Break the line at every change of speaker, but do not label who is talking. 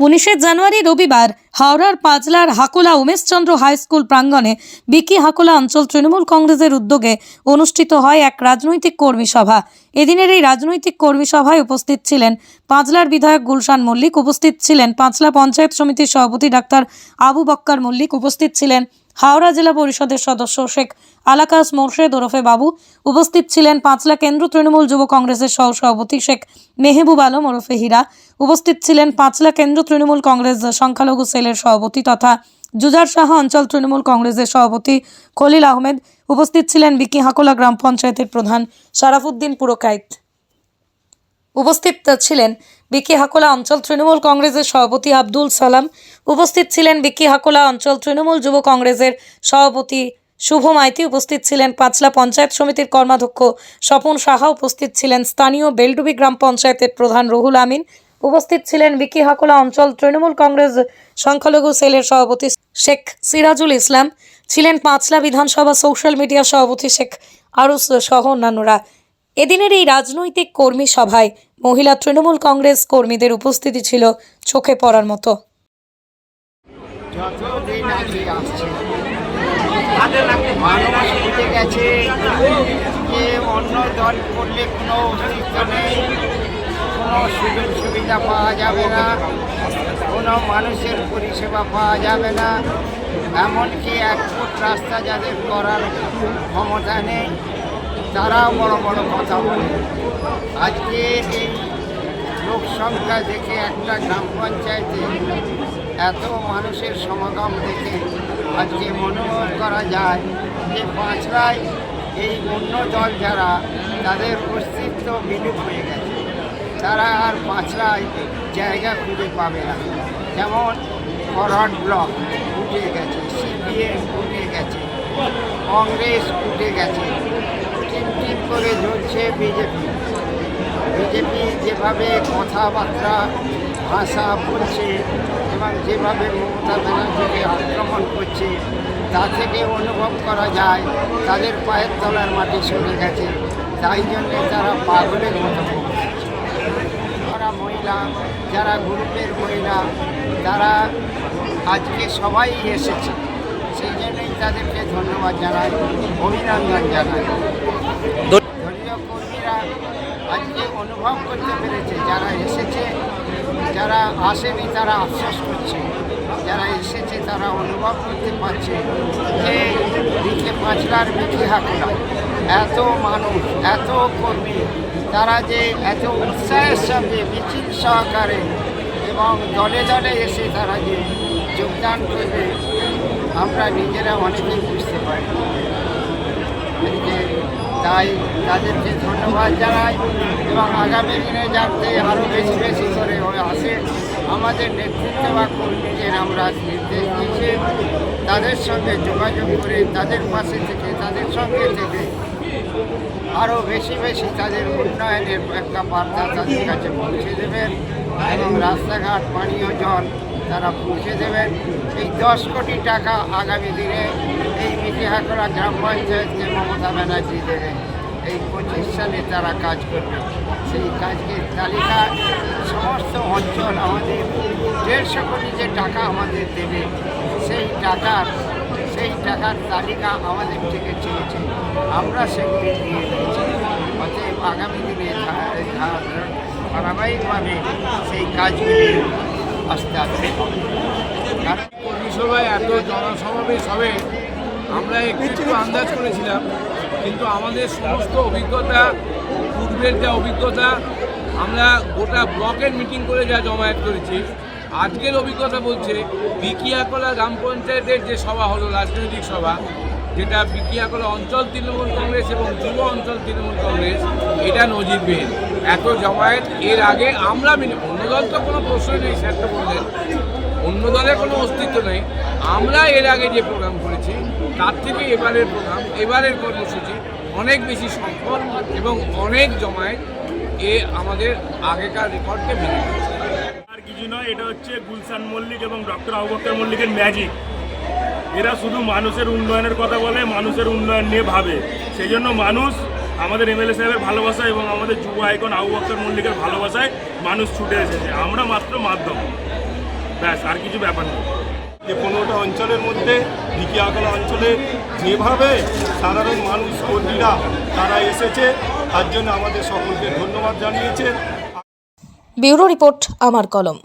উনিশে জানুয়ারি রবিবার হাওড়ার পাঁচলার হাকোলা উমেশচন্দ্র হাই স্কুল প্রাঙ্গণে বিকি হাকোলা অঞ্চল তৃণমূল কংগ্রেসের উদ্যোগে অনুষ্ঠিত হয় এক রাজনৈতিক কর্মী সভা। এদিনের এই রাজনৈতিক কর্মী সভায় উপস্থিত ছিলেন পাঁচলার বিধায়ক গুলশান মল্লিক, উপস্থিত ছিলেন পাঁচলা পঞ্চায়েত সমিতির সভাপতি ডাক্তার আবু বক্কার মল্লিক, উপস্থিত ছিলেন হাওড়া জেলা পরিষদের সদস্য শেখ আলাকাস মোর্শেদ ওরফে বাবু উপস্থিত ছিলেন পাঁচলা কেন্দ্র তৃণমূল যুব কংগ্রেসের সহ সভাপতি শেখ মেহবুব আলম ওরফে হীরা। উপস্থিত ছিলেন পাঁচলা কেন্দ্র তৃণমূল কংগ্রেস সংখ্যালঘু সেলের সভাপতি তথা জুজার শাহ অঞ্চল তৃণমূল কংগ্রেসের সভাপতি খলিল আহমেদ। উপস্থিত ছিলেন বিকি হাকোলা গ্রাম পঞ্চায়েতের প্রধান শারাফুদ্দিন পুরকাইত উপস্থিত ছিলেন বিকি হাকোলা অঞ্চল তৃণমূল কংগ্রেসের সভাপতি আব্দুল সালাম উপস্থিত ছিলেন। বিকি হাকোলা অঞ্চল তৃণমূল যুব কংগ্রেসের সভাপতি শুভ মাইতি উপস্থিত ছিলেন। পাঁচলা পঞ্চায়েত সমিতির কর্মাধ্যক্ষ স্বপন সাহা উপস্থিত ছিলেন। স্থানীয় বেলডুবি গ্রাম পঞ্চায়েতের প্রধান রুহুল আমিন উপস্থিত ছিলেন। বিকি হাকোলা অঞ্চল তৃণমূল কংগ্রেস সংখ্যালঘু সেলের সভাপতি শেখ সিরাজুল ইসলাম ছিলেন। পাঁচলা বিধানসভা সোশ্যাল মিডিয়া সভাপতি শেখ আরুস সহ অন্যান্যরা। এদিনের এই রাজনৈতিক কর্মী সভায় মহিলা তৃণমূল কংগ্রেস কর্মীদের উপস্থিতি ছিল চোখে পড়ার মতো।
কোনো সুযোগ সুবিধা পাওয়া যাবে না কোনো মানুষের পরিষেবা পাওয়া যাবে না এমনকি এক ফুট রাস্তা যাদের করার ক্ষমতা নেই তারাও বড় বড় কথা বলে। আজকে এই লোক সংখ্যা দেখে একটা গ্রাম পঞ্চায়েতে এত মানুষের সমাগম দেখে আজকে মনোভব করা যায় যে পাঁচরায় এই অন্য দল যারা তাদের অস্তিত্ব বিলুপ হয়ে গেছে। তারা আর পাঁচরায় জায়গা খুঁজে পাবে না। যেমন ফরওয়ার্ড ব্লক উঠে গেছে, সিপিএম উঠে গেছে, কংগ্রেস উঠে গেছে। করে ঝরছে বিজেপি। বিজেপি যেভাবে কথাবার্তা, ভাষা বলছে এবং যেভাবে মমতা ব্যানার্জিকে আক্রমণ করছে, তা থেকে অনুভব করা যায়, তাদের পায়ের তলার মাটি সরে গেছে। তাই জন্যে তারা পাগলের মতো। যারা মহিলা, যারা গ্রুপের মহিলা, তারা আজকে সবাই এসেছে। সেই জন্যই তাদেরকে ধন্যবাদ জানাই, অভিনন্দন জানাই। কর্মীরা আজকে অনুভব করতে পেরেছে, যারা এসেছে, যারা আসেনি তারা আশ্বাস করছে, যারা এসেছে তারা অনুভব করতে পারছে যে দিকে পাঁচলার মিঠি হাকুলা এত মানুষ, এত কর্মী, তারা যে এত উৎসাহের সঙ্গে, মিছিল সহকারে এবং দলে দলে এসে তারা যে যোগদান করবে, আমরা নিজেরা অনেকেই বুঝতে পারি তাই তাদেরকে ধন্যবাদ জানাই এবং আগামী দিনে যাতে আরও বেশি বেশি করে আসে, আমাদের নেতৃত্ব বা কর্মীদের আমরা নির্দেশ দিয়েছি। তাদের সঙ্গে যোগাযোগ করে তাদের পাশে থেকে, তাদের সঙ্গে থেকে আরও বেশি বেশি তাদের উন্নয়নের একটা বার্তা তাদের কাছে পৌঁছে দেবেন এবং রাস্তাঘাট পানীয় জল তারা পৌঁছে দেবেন। এই দশ কোটি টাকা আগামী দিনে এই মিটিহাকড়া গ্রাম পঞ্চায়েতকে মমতা ব্যানার্জি দেবে এই সালে তারা কাজ করবে, সেই কাজকে তালিকা সমস্ত অঞ্চল আমাদের দেড়শো কোটি যে টাকা আমাদের দেবে, সেই টাকার সেই টাকার তালিকা আমাদের থেকে চেয়েছে। আমরা সেগুলি দিয়ে দিয়েছি। অতএব আগামী দিনে ধারাবাহিকভাবে সেই কাজগুলি আস্তে আস্তে কারণ
কর্মী সভায় এত জনসমাবেশ হবে আমরা একটু একটু আন্দাজ করেছিলাম, কিন্তু আমাদের সমস্ত অভিজ্ঞতা, পূর্বের যা অভিজ্ঞতা, আমরা গোটা ব্লকের মিটিং করে যা জমায়েত করেছি, আজকের অভিজ্ঞতা বলছে বিকিয়াকলা গ্রাম পঞ্চায়েতের যে সভা হলো, রাজনৈতিক সভা, যেটা বিকিয়াকলা অঞ্চল তৃণমূল কংগ্রেস এবং যুব অঞ্চল তৃণমূল কংগ্রেস, এটা নজিরবিহীন। এত জমায়েত, এর আগে আমরা অন্য দল তো কোনো প্রশ্নই নেই, স্যার তো বললেন। অন্য দলের কোনো অস্তিত্ব নেই। আমরা এর আগে যে প্রোগ্রাম করেছি তার থেকে এবারের প্রোগ্রাম, এবারের কর্মসূচি অনেক বেশি সফল এবং অনেক জমায় এ আমাদের আগেকার রেকর্ডকে ভেঙে
আর কিছু নয়, এটা হচ্ছে গুলশান মল্লিক এবং ডক্টর আবুবকর মল্লিকের ম্যাজিক এরা শুধু মানুষের উন্নয়নের কথা বলে, মানুষের উন্নয়ন নিয়ে ভাবে। সেই জন্য মানুষ আমাদের এমএলএ সাহেবের ভালোবাসা এবং আমাদের যুব আইকন আবু বক্কর মল্লিকের ভালোবাসায় মানুষ ছুটে এসেছে। আমরা মাত্র মাধ্যম।
ব্যাস, আর কিছু ব্যাপার নেই।
যে পনেরোটা অঞ্চলের মধ্যে ভিকিয়াকলা অঞ্চলে যেভাবে সাধারণ মানুষ, কর্মীরা, তারা এসেছে, তার জন্য আমাদের সকলকে ধন্যবাদ জানিয়েছে।
ব্যুরো রিপোর্ট, আমার কলম।